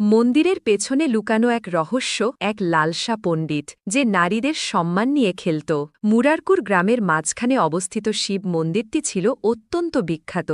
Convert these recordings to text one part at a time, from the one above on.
মন্দিরের পেছনে লুকানো এক রহস্য, এক লালসা পণ্ডিত, যে নারীদের সম্মান নিয়ে খেলত। মুরারকুর গ্রামের মাঝখানে অবস্থিত শিব মন্দিরটি ছিল অত্যন্ত বিখ্যাত।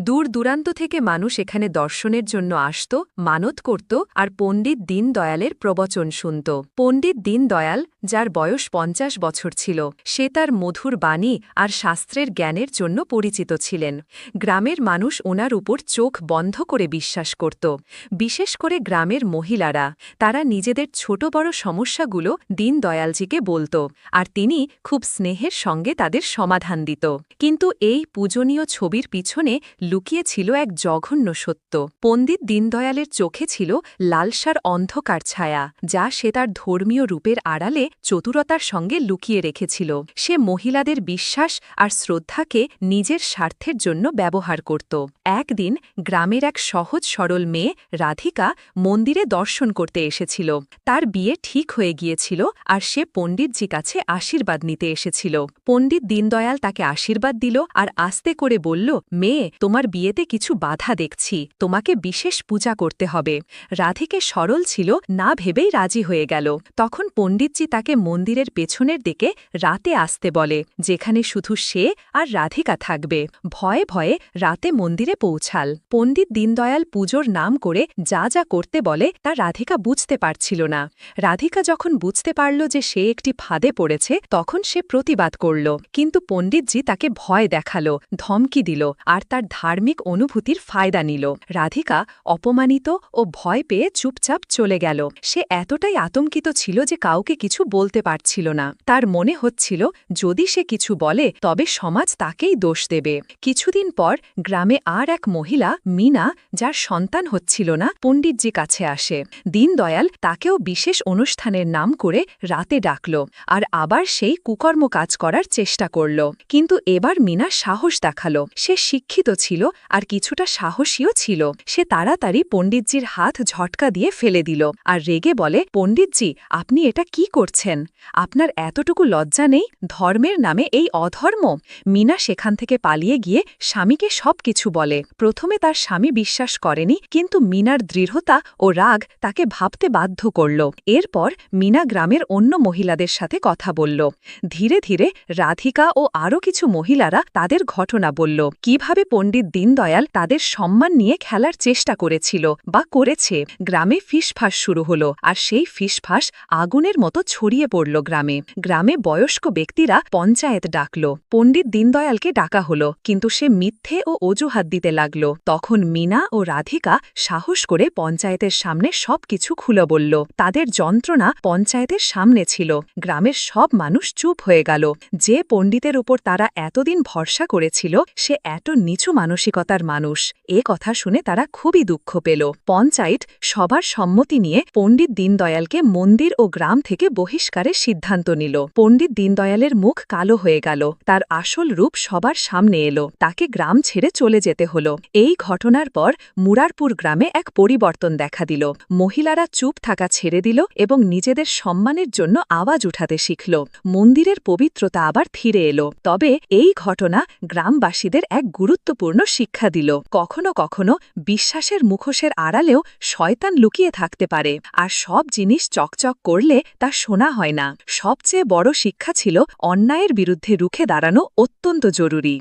দূর দূরান্ত থেকে মানুষ এখানে দর্শনের জন্য আসত, মানত করত আর পণ্ডিত দীনদয়ালের প্রবচন শুনত। পণ্ডিত দীনদয়াল যার বয়স পঞ্চাশ বছর ছিল। সে তার মধুর বাণী আর শাস্ত্রের জ্ঞানের জন্য পরিচিত ছিলেন। গ্রামের মানুষ ওনার উপর চোখ বন্ধ করে বিশ্বাস করত। বিশেষ করে গ্রামের মহিলারা। তারা নিজেদের ছোট বড় সমস্যাগুলো দীনদয়ালজিকে বলত। আর তিনি খুব স্নেহের সঙ্গে তাদের সমাধান দিত। কিন্তু এই পূজনীয় ছবির পিছনে লুকিয়ে ছিল এক জঘন্য সত্য। পণ্ডিত দীনদয়ালের চোখে ছিল লালসার অন্ধকার ছায়া, যা সে তার ধর্মীয় রূপের আড়ালে চতুরতার সঙ্গে লুকিয়ে রেখেছিল। সে মহিলাদের বিশ্বাস আর শ্রদ্ধাকে নিজের স্বার্থের জন্য ব্যবহার করত। একদিন গ্রামের এক সহজ সরল মেয়ে, রাধিকা, মন্দিরে দর্শন করতে এসেছিল। তার বিয়ে ঠিক হয়ে গিয়েছিল আর সে পণ্ডিতজি কাছে আশীর্বাদ নিতে এসেছিল। পণ্ডিত দীনদয়াল তাকে আশীর্বাদ দিল আর আস্তে করে বলল, মেয়ে, তোমার বিয়েতে কিছু বাধা দেখছি। তোমাকে বিশেষ পূজা করতে হবে। রাধিকে সরল ছিল, না ভেবেই রাজি হয়ে গেল। তখন পণ্ডিতজি তাকে মন্দিরের পেছনের দিকে রাতে আসতে বলে, যেখানে শুধু সে আর রাধিকা থাকবে। ভয়ে ভয়ে রাতে মন্দিরে পৌঁছাল। পণ্ডিত দীনদয়াল পুজোর নাম করে যা যা করতে বলে তা রাধিকা বুঝতে পারছিল না। রাধিকা যখন বুঝতে পারল যে সে একটি ফাঁদে পড়েছে, তখন সে প্রতিবাদ করল। কিন্তু পণ্ডিতজি তাকে ভয় দেখাল, ধমকি দিল, আর তার ধার্মিক অনুভূতির ফায়দা নিল। রাধিকা অপমানিত ও ভয় পেয়ে চুপচাপ চলে গেল। সে এতটাই আতঙ্কিত ছিল যে কাউকে কিছু বলতে পারছিল না। তার মনে হচ্ছিল, যদি সে কিছু বলে, তবে সমাজ তাকেই দোষ দেবে। কিছুদিন পর গ্রামে আর এক মহিলা, মিনা, যার সন্তান হচ্ছিল না, পণ্ডিতজি কাছে আসে। দীনদয়াল তাকেও বিশেষ অনুষ্ঠানের নাম করে রাতে ডাকল, আর আবার সেই কুকর্ম কাজ করার চেষ্টা করল। কিন্তু এবার মিনা সাহস দেখাল। সে শিক্ষিত ছিল, আর কিছুটা সাহসীও ছিল। সে তাড়াতাড়ি পণ্ডিতজির হাত ঝটকা দিয়ে ফেলে দিল, আর রেগে বলে, পণ্ডিতজি, আপনি এটা কি করছেন? আপনার এতটুকু লজ্জা নেই? ধর্মের নামে এই অধর্ম? মিনা সেখান থেকে পালিয়ে গিয়ে স্বামীকে সব কিছু বলে। প্রথমে তার স্বামী বিশ্বাস করেনি, কিন্তু মিনার দৃঢ়তা ও রাগ তাকে ভাবতে বাধ্য করল। এরপর মিনা গ্রামের অন্য মহিলাদের সাথে কথা বলল। ধীরে ধীরে রাধিকা ও আরও কিছু মহিলারা তাদের ঘটনা বলল। কীভাবে পণ্ডিত দীনদয়াল তাদের সম্মান নিয়ে খেলার চেষ্টা করেছিল বা করেছে? গ্রামে ফিসফাস শুরু হলো, আর সেই ফিসফাস আগুনের মতো ছড়িয়ে পড়ল গ্রামে। গ্রামে বয়স্ক ব্যক্তিরা পঞ্চায়েত ডাকল। পণ্ডিত দীনদয়ালকে ডাকা হলো, কিন্তু সে মিথ্যে ও অজুহাত দিতে লাগল। তখন মিনা ও রাধিকা সাহস করে পঞ্চায়েতের সামনে সব কিছু খুলে বলল। তাদের যন্ত্রণা পঞ্চায়েতের সামনে ছিল। গ্রামের সব মানুষ চুপ হয়ে গেল। যে পণ্ডিতের উপর তারা এতদিন ভরসা করেছিল, সে এত নিচু মানসিকতার মানুষ। এ কথা শুনে তারা খুবই দুঃখ পেল। পঞ্চায়েত সবার সম্মতি নিয়ে পণ্ডিত দীনদয়ালকে মন্দির ও গ্রাম থেকে বহিষ্কারের সিদ্ধান্ত নিল। পণ্ডিত দীনদয়ালের মুখ কালো হয়ে গেল। তার আসল রূপ সবার সামনে এলো। তাকে গ্রাম ছেড়ে চলে যেতে হল। এই ঘটনার পর মুরারপুর গ্রামে এক পরিবর্তন দেখা দিল। মহিলারা চুপ থাকা ছেড়ে দিল এবং নিজেদের সম্মানের জন্য আওয়াজ উঠাতে শিখল। মন্দিরের পবিত্রতা আবার ফিরে এলো। তবে এই ঘটনা গ্রামবাসীদের এক গুরুত্বপূর্ণ শিক্ষা দিল। কখনো কখনো বিশ্বাসের মুখোশের আড়ালেও শয়তান লুকিয়ে থাকতে পারে। আর সব জিনিস চকচক করলে তা শোনা হয় না। সবচেয়ে বড় শিক্ষা ছিল অন্যায়ের বিরুদ্ধে রুখে দাঁড়ানো অত্যন্ত জরুরি।